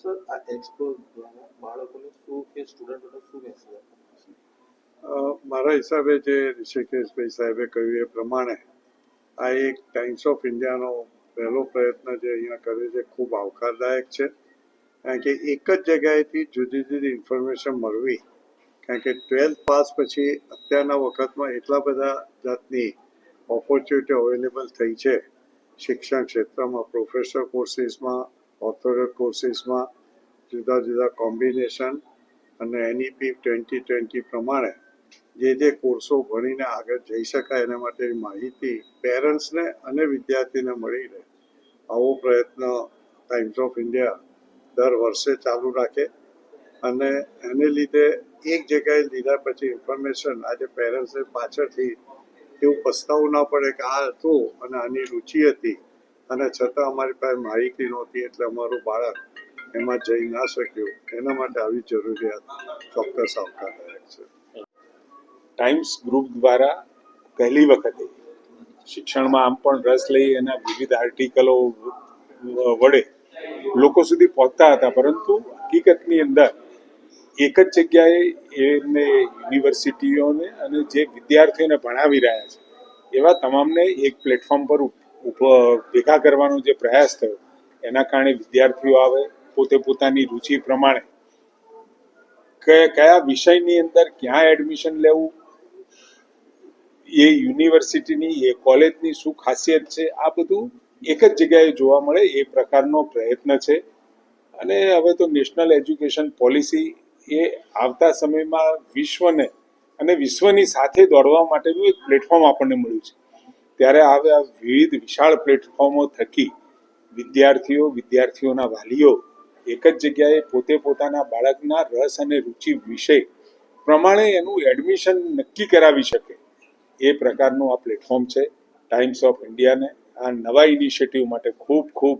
Sir, આ expo દ્વારા બાળકોને શું કે સ્ટુડન્ટોને શું મેસેજ મારા હિસાબે જે ઋષિકેશભાઈ સાહેબે કહ્યું એ પ્રમાણે આ એક ટાઈમ્સ ઓફ ઇન્ડિયાનો પહેલો પ્રયત્ન જે અહીંયા કર્યો છે, ખૂબ આવકારદાયક છે. કારણ કે એક જ જગ્યાએથી જુદી જુદી ઇન્ફોર્મેશન મળવી. કારણ કે ટ્વેલ્થ પાસ પછી અત્યારના વખતમાં એટલા બધા જાતની ઓપોર્ચ્યુનિટી અવેલેબલ થઈ છે. શિક્ષણ ક્ષેત્રમાં પ્રોફેસર કોર્સીસમાં ઓથોરેટ કોર્સીસમાં જુદા જુદા કોમ્બિનેશન અને એનઈપી ટ્વેન્ટી ટ્વેન્ટી પ્રમાણે જે જે કોર્સો ભણીને આગળ જઈ શકાય એના માટેની માહિતી પેરેન્ટ્સને અને વિદ્યાર્થીને મળી રહે. આવો પ્રયત્ન ટાઈમ્સ ઓફ ઇન્ડિયા દર વર્ષે ચાલુ રાખે અને એને લીધે એક જગ્યાએ લીધા પછી ઇન્ફોર્મેશન આજે પેરેન્ટ્સને પાછળથી એવું પસ્તાવું ના પડે કે આ હતું અને આની રુચિ હતી. અને છતાં અમારી પાસે માહિતી નહોતી એટલે અમારું બાળક એમાં જઈ ના શક્યું. એના માટે આવી જરૂરિયાત ચોક્કસ આવકારદાયક છે. ટાઈમ્સ ગ્રુપ દ્વારા પહેલી વખતે શિક્ષણમાં આમ પણ રસ લઈ એના વિવિધ આર્ટિકલો વડે લોકો સુધી પહોંચતા હતા. પરંતુ હકીકતની અંદર એક જ જગ્યાએ એમને યુનિવર્સિટીઓને અને જે વિદ્યાર્થીઓને ભણાવી રહ્યા છે એવા તમામને એક પ્લેટફોર્મ પર ભેગા કરવાનો જે પ્રયાસ થયો, એના કારણે વિદ્યાર્થીઓ આવે, પોતે પોતાની રુચિ પ્રમાણે. કે કયા વિષયની અંદર ક્યાં એડમિશન લેવું? એ યુનિવર્સિટીની એ કોલેજની શું ખાસિયત છે? આ બધું એક જ જગ્યાએ જોવા મળે, એ પ્રકારનો પ્રયત્ન છે. અને હવે તો નેશનલ એજ્યુકેશન પોલિસી એ આવતા સમયમાં વિશ્વને અને વિશ્વની સાથે દોડવા માટેનું એક પ્લેટફોર્મ આપણને મળ્યું છે. ત્યારે હવે આ વિવિધ વિશાળ પ્લેટફોર્મો થકી વિદ્યાર્થીઓ, વિદ્યાર્થીઓના વાલીઓ એક જ જગ્યાએ પોતે પોતાના બાળકના રસ અને રુચિ વિશે પ્રમાણે એનું એડમિશન નક્કી કરાવી શકે. એ પ્રકારનું આ પ્લેટફોર્મ છે ટાઈમ્સ ઓફ ઇન્ડિયાને. આ નવા ઇનિશિયેટિવ માટે ખૂબ ખૂબ